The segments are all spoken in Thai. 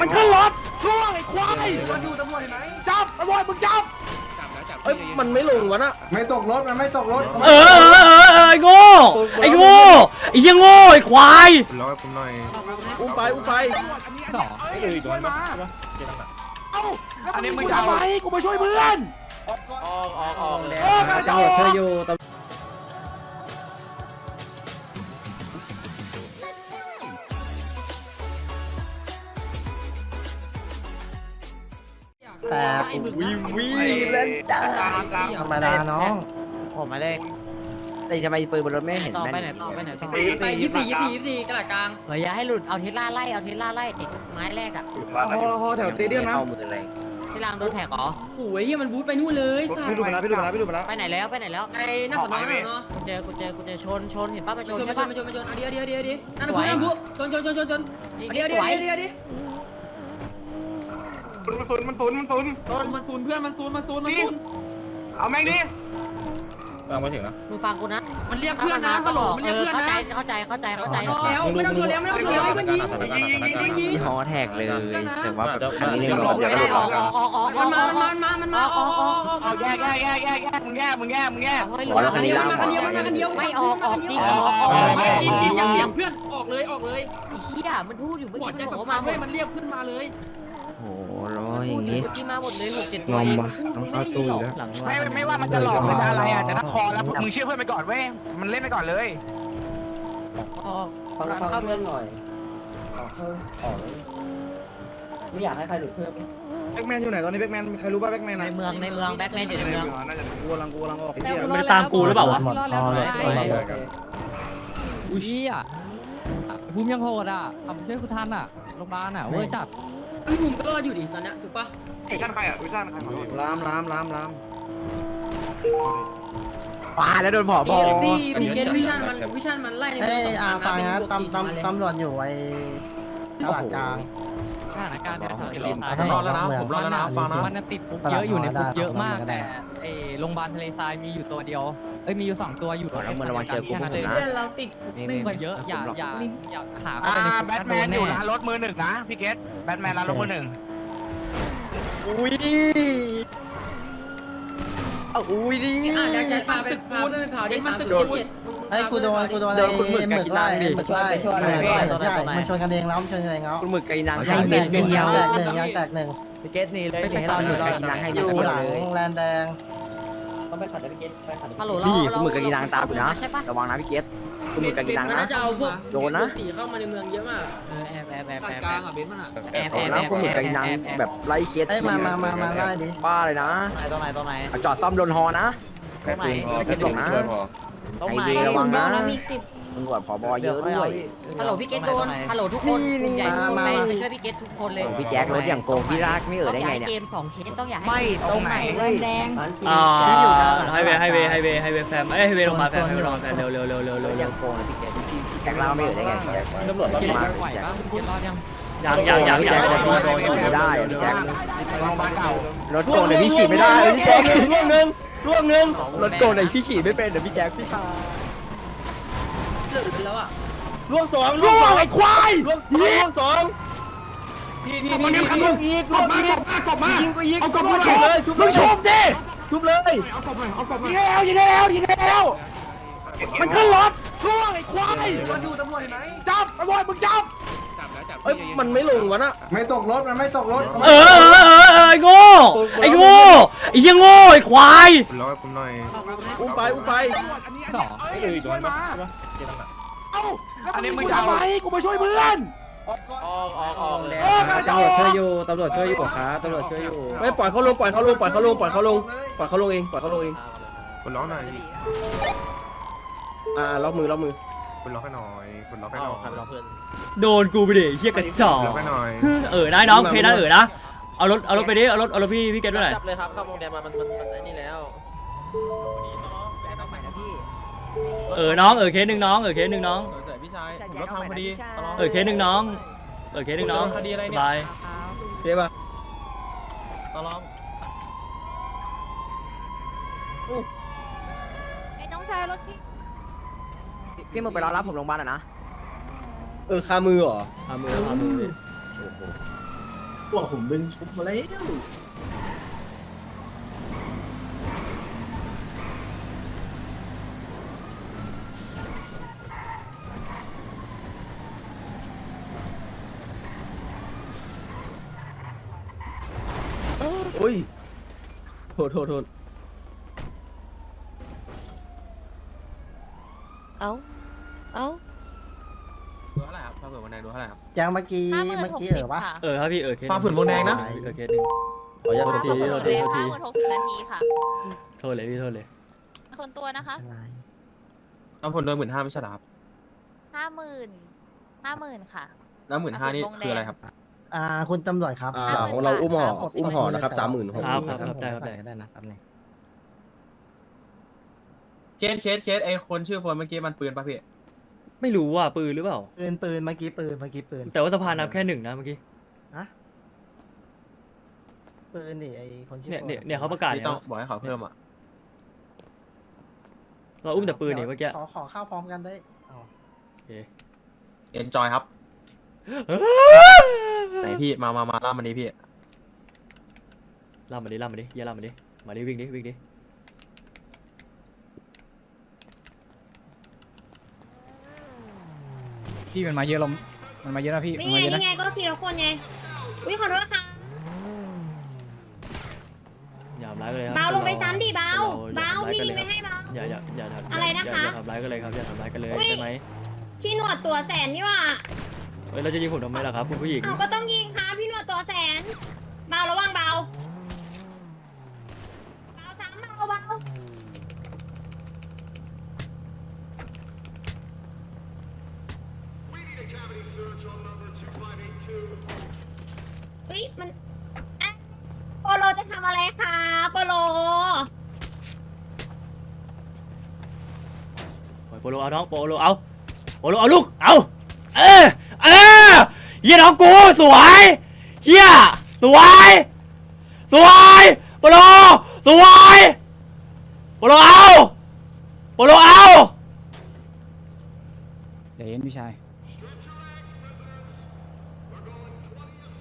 มันขึ้นรถล่วงไอ้ควายมันอยู่ตำรวจเห็นไหมจับตำรวจมึงจับเอ้ยมันไม่ลงวะน่ะไม่ตกรถมันไม่ตกรถเออเออเออเออไอ้โง่ไอ้โง่ไอ้เหี้ยโง่ไอ้ควายร้อยผมหน่อยอุ้มไปอุ้มไปต่อไอ้ช่วยมาเอ้าอันนี้มึงจะไปกูมาช่วยเพื่อนออกออกออกแล้วเออกระจอกตำรวจช่วยอยู่ แต่วิววิเล่นจ้าธรรมดาน้องผมมาเลยแต่ทำไมปืนบนรถไม่เห็นต่อแม่นไปไหนต่อไปไหนต่อไปยี่สี่ยี่สี่ยี่สี่กระดาษกลางเฮ้ยอย่าให้หลุดเอาเทสลาไล่เอาเทสลาไล่เด็กไม้แรกอะฮอฮอแถวเตเดียมนะที่รางโดนแท็กเหรอโอ้ยเฮียมันบูทไปนู่นเลยสัตพี่ดูว์มาแล้วพี่ดูมาแล้วพี่ดูมาแล้วไปไหนแล้วไปไหนแล้วไอ้หน้าสอนอเนาะกูเจอกูเจอกูเจอชนชนเห็นป่ะมาชมานชนใช่มาชป่ะนมาชนมาชนเดียวเดียวเดียวเดียวนั่นพูดนั่นพูดชนชนชนชนชนเดียวเดียวเดียวเดียวเดียว มันฟุนมันฟุนมันฟุนมันซูนเพื่อนมันซูนมันซูนมันซูนเอาแม่งดิฟังมาถึงนะ มึงฟังกูนะมันเรียกเพื่อนนะตลกมันเอเรียกอเพื่อนเข้าใจนะเข้าใจเข้าใจเข้าใจแล้วไม่ต้องชนแล้วไม่ต้องชนแล้วให้มันยิงยิงยิงฮอแท็กเลย แต่ว่าแบบไม่ได้ออกออกออกออกอมัอนกมาออกมันมา มันมาออกออกออกเอาแยกแยกแยกแยกแยกมึงแยกมึงแยกมึงแยก เฮ้ยมันมาคันเดียวมันมาคันเดียวมันมาคันเดียวไม่ออกออกจริงออกออกจริงจริงอย่าเรียกเพื่อนออกเลยออกเลยไอ้เหี้ยมันพูดอยู่เมื่อบอดกี้ใจมันบสอกงว่าครามมาหมดเว้ยมันเรียกเพื่อนมาเลย โอ้โหร้อยอพูดย่างอยู่งี้เมื่อกี้มาหมดเลยหกเจ็ดงอมวะต้องเข้าตู้อีกแล้ว หลังไม่ไม่ว่ามันจะหลอกหรือจะอะไรอะแต่ถ้าพอแล้วมึงเชื่อเพื่อนไปก่อนเว้ยมันเล่นไปก่อนเลยฟังฟังเพื่อนหน่อยออกเพิ่มออกเลยไม่อยากให้ใครหลุดเพิ่มแบ็กแมนอยู่ไหนตอนนี้แบ็กแมนใครรู้ป่ะแบ็กแมนในเมืองในเมืองแบ็คแมนอยู่ในเมืองกูกำลังกูกำลังออกมันตามกูหรือเปล่าวะหมดพอเลยพอเลยอุ้ยอะภูมิยังโหดอะทำช่วยคุณทันอะโรงพยาบาลอะเวอร์จัด พี่ภูมิก็อยู่ดิตอนนี้ถูกปะวิชั่นใครอะวิชั่นใครลามลามลามลามปาแล้วโดนผอบตีอตีมีเกตวิชั่นมันวิชั่นมันไล่ในเฮ้ยสองอ่าพันฟังนะนะเป็นบวกสี่ตำสิบเลยตำตำรวจอยู่ไอ้ตลาดกลาง สถานการณ์ที่ถนนทะเลทรายผมรอดแล้วนะผมรอดแล้วนะฟังนะ มันน่ะติดคุกเยอะอยู่ในคุกเยอะมากแต่ไอ้โรงพยาบาลทะเลทรายมีอยู่ตัวเดียว เอ้ยมีอยู่สองตัวอยู่แล้วมึงระวังเจอกูแค่ผมนั้นเลยนะไม่ก็เยอะอย่าอย่าอย่าหาเข้าอ่าไปในคุกแบทแมนอยู่แน่ร้านรถมือหนึ่งนะพี่เกตแบทแมนร้านรถมือหนึ่งอุ้ยเอาอุ้ยดิอะเดี๋ยวจะพาไปพาไปพาเด็กมันตึกเจ็ดเฮ้ยกูโดนกูโดนโดนคุณหมึกกับกินน้ำดิหมึกไล่มันชนกันเองแล้วมันชนกันเองแล้วคุณหมึกไก่นางยางแตเม็กดหนึ่งเดียยาวงแตกหนึ่งยางแตกหนึ่งพี่เกตนี่เลยให้เราอยู่รอกินนางให้อดูยู่ หลังเลยแลนแดงฮัลโหลนี่คุณหมึกกับกินนางตามอยู่นะใช่ปะระวังนะพี่เกตคุณหมึกกับกินนางมันนะน่าจะเอาพวกโดนนะ สีเข้ามาในเมืองเยอะมากเออแอบแอบแอบสาแอยบกลางอะเบนมันอะแอบแอบแล้วคุณหมึกกับกินนางแบบไล่เคสเฮ้ยมามามามาไล่ดิป้าเลยนะ ตรงไหนตรงไหนจอดซ่อมโดนฮอนะตรงไหนไม่ตกนะตรงไหนไอเดระวังนะมีสิบ ตำรวจผบเยอะด้วยฮัลโหลพี่เกตโดนฮัลโหลทุกคนกลุ่มใหญ่ทุกคนไปไปช่วยพี่เกตทุกคนเลยพี่แจ็ครถอย่างโกงพี่รากไม่เอ่ยได้ไงเนี่ยเกมสองเคสต้องอย่าให้ไม่ตรงไหนเริ่มแดงอ่าไฮเวย์ไฮเวย์ไฮเวย์ไฮเวย์แฟมเอ้ยไฮเวย์ลงมาแฟมไฮเวย์ลงมาแฟมเร็วเร็วเร็วเร็วเร็วอย่างโกงเลยพี่แจ็คพี่แจ็คเล่าไม่เอ่ยได้ไงพี่แจ็คตำรวจพี่มาไหวพี่แจ็คปะคุณรอดยังยังยังยังพี่ยัแจ็งคจะพี่โดนไม่ได้พี่แจ็คโรงพยาบาลเก่ารถโกงเดี๋ยวพี่ขี่ไม่ได้พี่แจ็คร่วงหนึ่งร่วงหนึ่งรถโกงเดี๋ยวพี่ขี่ไม่เป็นเดี๋ยวพี่แจ็คพี่ชายเลิกไปแล้วอะร่วงสองล่วงไอ้ควายร่วงร่วงสองพี่พี่มันพี่ยังคันมึงอีกกบมากบมากบมายิงก็ยิงเอากบมาชุบเลยชุบมึงชุบดิชุบเลยเอากบมาเอากบมายิงแล้วยิงแล้วยิงแล้วมันขึ้นรถล่วงไอ้ควายมันอยู่ตำรวจเห็นไหมจับตำรวจมึงจับเอ้ยมันไม่ลงวะน่ะไม่ตกรถมันไม่ตกรถเออเออเออเออไอ้โง่ไอ้โง่ไอ้เหี้ยโง่ไอ้ควายร้อยผมหน่อยอุ้มไปอุ้มไปต่อช่วยมา เอ้าอันนี้มึงจะไปกูมาช่วยเพื่อน ออกออกออกแล้ว เออกระจอกตำรวจช่วยอยู่ตำรวจช่วยอยู่ครับตำรวจช่วยอยู่ไม่ปล่อยเขาลงปล่อยเขาลงปล่อยเขาลงปล่อยเขาลงปล่อยเขาลงเองปล่อยเขาลงเองคุณล็อกหน่อยอ่าล็อกมือล็อกมือคุณล็อกให้หน่อยคุณล็อกให้หน่อยโดนกูไปดิเหี้ยกระจอกล็อกให้หน่อยเออได้น้องเพนั้นเออนะเอารถเอารถไปดิเอารถเอารถพี่พี่เกตด้วยหน่อยจับเลยครับเข้าวงแดงมามันมันมันไอ้นี่แล้ว เออน้องเออเคสหนึ่งน้องเออเคสหนึ่งน้องพี่ชายผมก็ทำพอดีเออเคสหนึ่งน้อง เออเคสหนึ่งน้องสบาย เจ๊ป่ะไอ้น้องชายรถพี่ พี่มึงไปรอรับผมโรงพยาบาลอะนะ เออคามือเหรอคามือคามือตัวผมดึงชุบมาแล้ว อุ้ยโทษโทษโทษเอ้า เอ้าดูเท่าไหร่ครับฟ้าฝืนวงแดงดูเท่าไหร่ครับยังเมื่อกี้ห้าหมื่นเมื่อหกกี้สิเหรอวะบค่ะเออครับพี่เออเคสฟ้าฝืนวงแดงนะ เออเคสหนึ่งขออนุญาตห้าโทหษมื่ทีนโทษทีโทษทีห้าหมื่นหกสิบนาทีค่ะ โทษเลยพี่โทษเลย คนตัวนะคะเอาผลโดนหมื่นห้าไม่ใช่เหรอครับห้าหมื่นห้าหมื่นค่ะแล้วหมื่นห้านี่คืออะไรครับ อ่าคุณตำรวจครับอ่าของเราอุ้มห่ออุ้มห่อนะครับสามหมื่นหกครับครับครับได้ครับได้ ได้นะครับเนี่ยเคสเคสเคสไอคนชื่อโฟนเมื่อกี้มันปืนป่ะพี่ไม่รู้ว่าปืนหรือเปล่า ปืนปืนเมื่อกี้ปืนเมื่อกี้ปืนแต่ว่าสะพานนับแค่หนึ่งนะเมื่อกี้ฮะปืนนี่ไอคนชื่อเนี่ยเนี่ยโฟเนี่ยเขาประกาศพี่เนี่ยต้องบอกให้เขาเพิ่มอะเราอุ้มแต่ปืนนี่เมื่อกี้ขอขอเข้าพร้อมกันได้เอาโอเคเอนจอยครับ ไหนพี่มามามาล่ามันนี้พี่ล่ามาดิล่ามาดิอย่าล่ามาดิ มาดิวิ่งดิวิ่งดิ พี่มันมาเยอะลมมันมาเยอะนะพี่นี่ไงนี่ไงก็ทีละคนไงอุ้ยขอโทษค่ะอย่าทำร้ายกันเลยครัเบาลงไปคนรซ้ำดิเบาคนรเบาอย่พี่ทำร้ยกันเลยไม่ให้เบา อย่าอย่าอย่าทำอะไรนะคะอย่าทำร้ายกันเลยครับอย่าทำร้ายกันเลยอุ๊ยใช่ไหมพี่หนวดตัวแสนนี่หว่า เอ้ยเราจะยิงผมทำไมล่ะครับคุณผู้หญิงเอาก็ต้องยิงค่ะพี่หนวดตัวแสนเบาระวังเบาเบาซ้ำเบาเบาเฮ้ยมันเอ๊ะโปโลจะทำอะไรคะโปโลโปโลเอาน้องโปโลเอาโปโลเอาลูกเอาเออ เออเฮียน้องกูสวยเฮียสวย สวยโปโลสวยโปโลเอาโปโลเอาเดี๋ยวเย็นพี่ชาย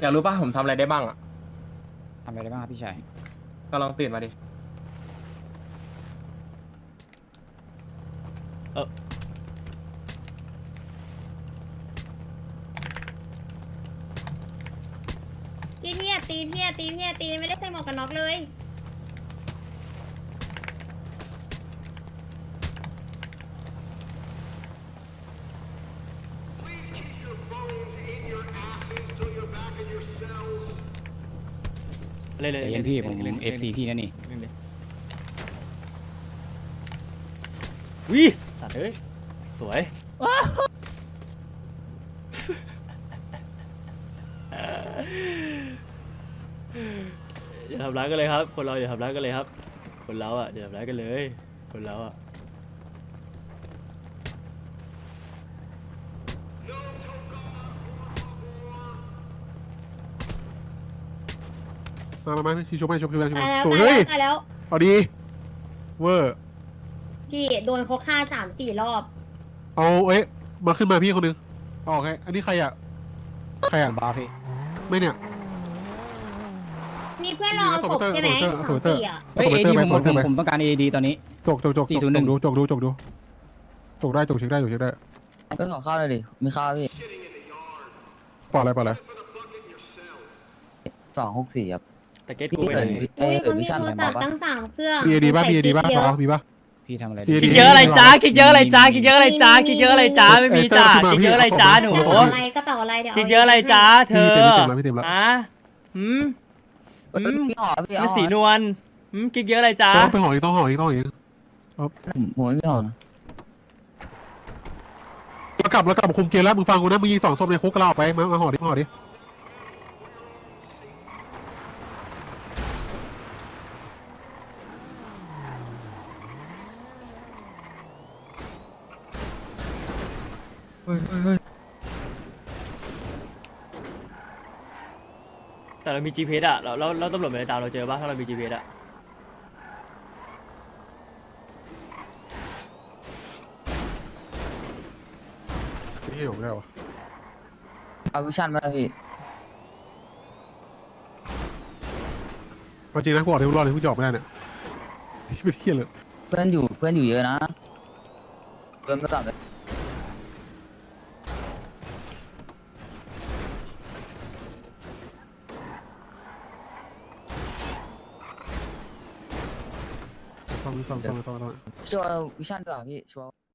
อยากรู้ป่ะผมทำอะไรได้บ้างอะทำอะไรได้บ้างครับพี่ชาย ก็ลองตื่นมาดิพี่พี่อ ย่าตีพี่อย่าตีพี่อย่าตีไม่ได้ใส่หมวกกันน็อกเลยเล่นเลยเดี๋ยวเย็นพี่ผม FC พี่นะนี่วิสัตว์เอ้ยสวยอย่า ทำร้ายกันเลยครับ คนเราอย่าทำร้ายกันเลยครับ คนเราอะอย่าทำร้ายกันเลย คนเราอะมามามาชิชมให้ชมชมชมตายแล้วสวยตายเฮ้ยแล้วตายแล้ว เอาดีเวอร์พี่โดนเขาฆ่าสามสี่รอบ เอาเอ๊ะมาขึ้นมาพี่คนหนึงเอาออกไงอันนี้ใครอะใครอะบ้าพี่ไม่เนี่ย มีเพื่อนรอศพใช่ไหมสวยเตอร์สามสี่อะเฮ้ยส่งเอไปดีเติผมมไปส่งไปผมผมต้องการเอดีตอนนี้ จกจกจกจก401ดูจกดูจกดูจกได้จกเช็คได้จกเช็คได้ก็ขอข้าวเลยดิ มีข้าวพี่ปล่อยอะไรปล่อยอะไรสองหกสี่ครับแต่เก็ตกูไปไหนอุ้ยเขามีโทรศัพท์ตั้งสามเครื่องมีเอดีป่ะมีเอดีป่ะใส่อ๋อกิ๊กเดียวมีป่ะพี่ทำอะไรพี่คิดเยอะอะไรจ้าคิดเยอะอะไรจ้าคิดเยอะอะไรจ้าคิดเยอะอะไรจ้าไม่มีจ้าคิดเยอะอะไรจ้าหนูกระเป๋าอะไรกระเป๋าอะไรเดี๋ยวคิดเยอะอะไรจ้าเธอพี่เต็ม แล้วพี่เต็มแล้วอะหืมหืมพี่หอพี่มันสีนวลหืมคิดเยอะอะไรจ้าต้องไปห่ออีกต้องห่ออีกต้องห่ออีกผมไม่หอแล้วกลับแล้วกลับคุมเกมแล้วมึงฟังกูนะมึงยิงสองศพในคุกเราออกไปมามาห่อดิมาห่อดิ แต่เรามี GPS อะเราเราเราตำรวจมันเลตามเราเจอปะถ้าเรามี GPS อะพี่ผมได้วะอวิชันมาเลยพี่จริงนะกูบอกที่กูรอดเลยกูจะออกไม่ได้เนี่ยพี่เปเพี้ยเลยเพื่อนอยู่เพื่อนอยู่เยอะนะเพื่อนไม่กลับเลย ฟังฟังฟังฟังชัวร์วิชั่นดีกว่าพี่ชัวร์